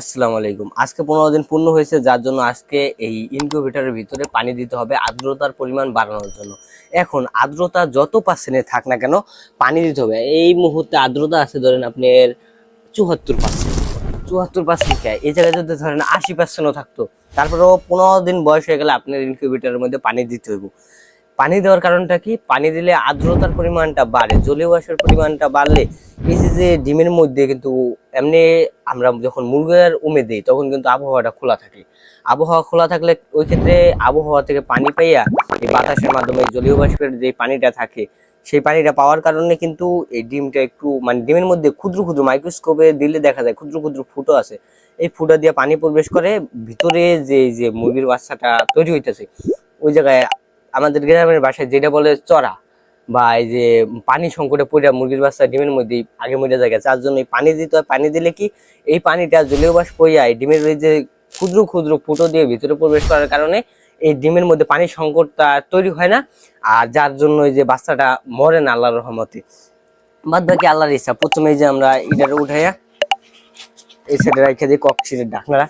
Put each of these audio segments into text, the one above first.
আসসালামু আলাইকুম। আজকে পনেরো দিন পূর্ণ হয়েছে, যার জন্য আজকে এই ইনকিউবেটরের ভিতরে পানি দিতে হবে, আর্দ্রতার পরিমাণ বাড়ানোর জন্য। এখন আর্দ্রতা যত পার্সেন্টে থাক না কেন, পানি দিতে হবে। এই মুহূর্তে আর্দ্রতা আছে, ধরেন আপনার চুয়াত্তর পার্সেন্ট চুয়াত্তর পার্সেন্ট এই জায়গায় যদি ধরেন আশি পার্সেন্টও থাকতো, তারপরেও পনেরো দিন বয়স হয়ে গেলে আপনার ইনকিউবেটরের মধ্যে পানি দিতে হইব। পানি দেওয়ার কারণটা কি? পানি দিলে আর্দ্রতার পরিমাণটা বাড়ে, জলীয় বাষ্পের পরিমাণটা বাড়লে এই যে ডিমের মধ্যে কিন্তু এমনি আমরা যখন মুরগের উমে দিই, তখন কিন্তু আবহাওয়াটা খোলা থাকে। আবহাওয়া খোলা থাকলে ওই ক্ষেত্রে আবহাওয়া থেকে পানি পাইয়া এই বাতাসের মাধ্যমে জলীয় বাষ্পের যে পানিটা থাকে, সেই পানিটা পাওয়ার কারণে কিন্তু এই ডিমটা একটু মানে ডিমের মধ্যে ক্ষুদ্র ক্ষুদ্র মাইক্রোস্কোপে দিলে দেখা যায় ক্ষুদ্র ক্ষুদ্র ফুটো আছে। এই ফুটা দিয়ে পানি প্রবেশ করে, ভিতরে যে যে মুরগির বাচ্চাটা তৈরি হইতেছে, ওই জায়গায় আমাদের গ্রামের বাসায় যেটা বলে চড়া বা এই যে পানি সংকটে পড়ে মুরগির বাচ্চা ডিমের মধ্যে আগে মরে যায় তার জন্য পানি দিতে হয়। পানি দিলে কি এই পানিটা জলীয় হইয়া এই ডিমের যে ক্ষুদ্র ক্ষুদ্র ফুটো দিয়ে ভিতরে প্রবেশ করার কারণে এই ডিমের মধ্যে পানির সংকটটা তৈরি হয় না। আর যার জন্য এই যে বাচ্চাটা মরে না আল্লাহর রহমতে। বাদ বাকি আল্লাহর ইচ্ছা। প্রথমে যে আমরা ইটারে উঠাইয়া এই সাইডে রেখে দিই ককশিটের ঢাকনারা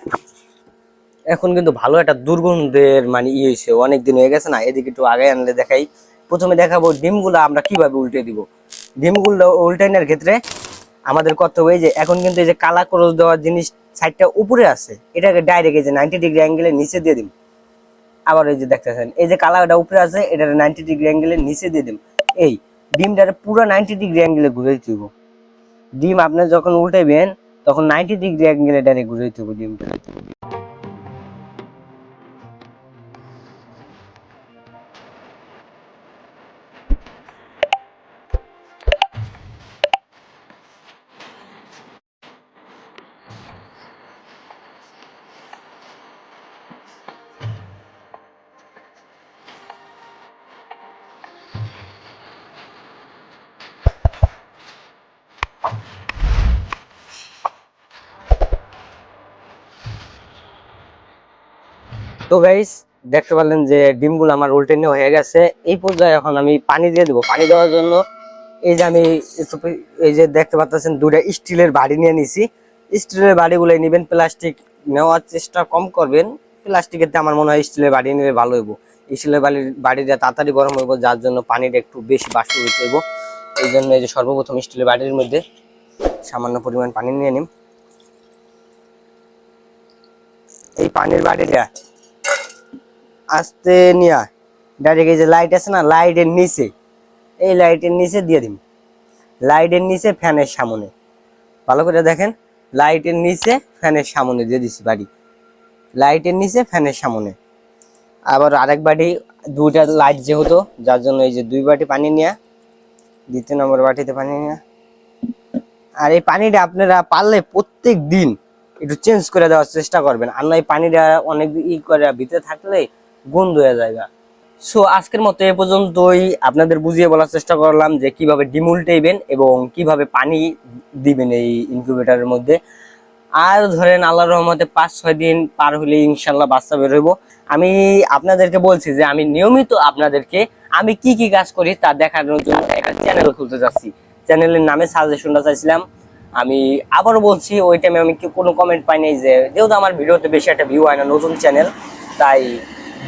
এখন কিন্তু ভালো একটা দুর্গন্ধের মানে ইয়ে হয়েছে অনেক দিন হয়ে গেছে না, এদিকে একটু আগে আনলে দেখাই। প্রথমে দেখাবো ডিমগুলো আমরা কীভাবে উল্টে দিব। ডিমগুলো উল্টানোর ক্ষেত্রে আমাদের করতে হবে এই যে, এখন কিন্তু এই যে কালা ক্রস দেওয়ার জিনিস সাইডটা উপরে আছে, এটাকে ডাইরেক্ট এই যে নাইনটি ডিগ্রি অ্যাঙ্গেলের নিচে দিয়ে দিন আবার এই যে দেখতেছেন, এই যে কালারটা উপরে আছে এটা নাইনটি ডিগ্রি অ্যাঙ্গেলের নিচে দিয়ে দিন এই ডিমটারে পুরো নাইনটি ডিগ্রি অ্যাঙ্গেলে ঘুরে দিব। ডিম আপনি যখন উল্টাইবেন, তখন নাইনটি ডিগ্রি অ্যাঙ্গেলে ডাইরেক্ট ঘুরে দিব ডিমটা। তো গাইস দেখতে পারলেন যে ডিমগুলো আমার উল্টে নেওয়া হয়ে গেছে। এই পর্যায়ে এখন আমি পানি দিয়ে দেবো। পানি দেওয়ার জন্য এই যে আমি এই যে দেখতে পাচ্ছেন দুটা স্টিলের বাড়ি নিয়ে নিছি। স্টিলের বাড়িগুলো নেবেন, প্লাস্টিক নেওয়ার চেষ্টা কম করবেন। প্লাস্টিকের আমার মনে হয় স্টিলের বাড়ি নিলে ভালো হইব। স্টিলের বাড়ির বাড়িটা তাড়াতাড়ি গরম হইব, যার জন্য পানিটা একটু বেশি বাষ্প হইতে হইব। এই জন্য এই যে সর্বপ্রথম স্টিলের বাড়ির মধ্যে সামান্য পরিমাণ পানি নিয়ে নিন এই পানির বাড়িটা আস্তে নিয়া ডাইরেক্ট এই যে লাইট আছে না লাইটের নিচে। এই লাইটের নিচে দিয়ে দিন লাইটের নিচে ফ্যানের সামনে। ভালো করে দেখেন লাইটের নিচে ফ্যানের সামনে দিয়ে দিছি বাড়ি। লাইটের নিচে ফ্যানের সামনে। আবার আরেক বাটি, দুইটা লাইট যেহেতু, যার জন্য এই যে দুই বাটি পানি নেয়া দ্বিতীয় নম্বর বাটিতে পানি নেয়া আর এই পানিটা আপনারা পারলে প্রত্যেক দিন একটু চেঞ্জ করে দেওয়ার চেষ্টা করবেন। আর নয় পানিটা অনেক ই করে ভিতরে থাকলে গন্ধ হয়ে যায় সো আজকের মতো এ পর্যন্তই। আপনাদের বুঝিয়ে বলার চেষ্টা করলাম যে কীভাবে ডিম উল্টেইবেন এবং কীভাবে পানি দিবেন এই ইনকিউবেটরের মধ্যে। আর ধরেন আল্লাহর রহমতে পাঁচ, ছয় দিন পার হলে ইনশাল্লাহ বাচ্চা বের হইব। আমি আপনাদেরকে বলছি যে আমি নিয়মিত আপনাদেরকে আমি কি কি কাজ করি তা দেখানোর জন্য একটা চ্যানেল খুলতে যাচ্ছি চ্যানেলের নামে সাজেশনটা চাইছিলাম। আমি আবারও বলছি, ওই টাইমে আমি কোনো কমেন্ট পাইনি যে, যেহেতু আমার ভিডিওতে বেশি একটা ভিউ হয় না নতুন চ্যানেল তাই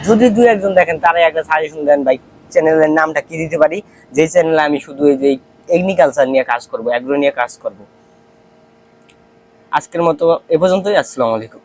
যদি দুই একজন দেখেন, তারাই একটা সাজেশন দেন, ভাই চ্যানেলের নামটা কি দিতে পারি? যে চ্যানেলে আমি শুধু এই যে এগ্রিকালচার নিয়ে কাজ করব অ্যাগ্রো নিয়ে কাজ করব। আজকের মতো এ পর্যন্তই, আসসালামু আলাইকুম।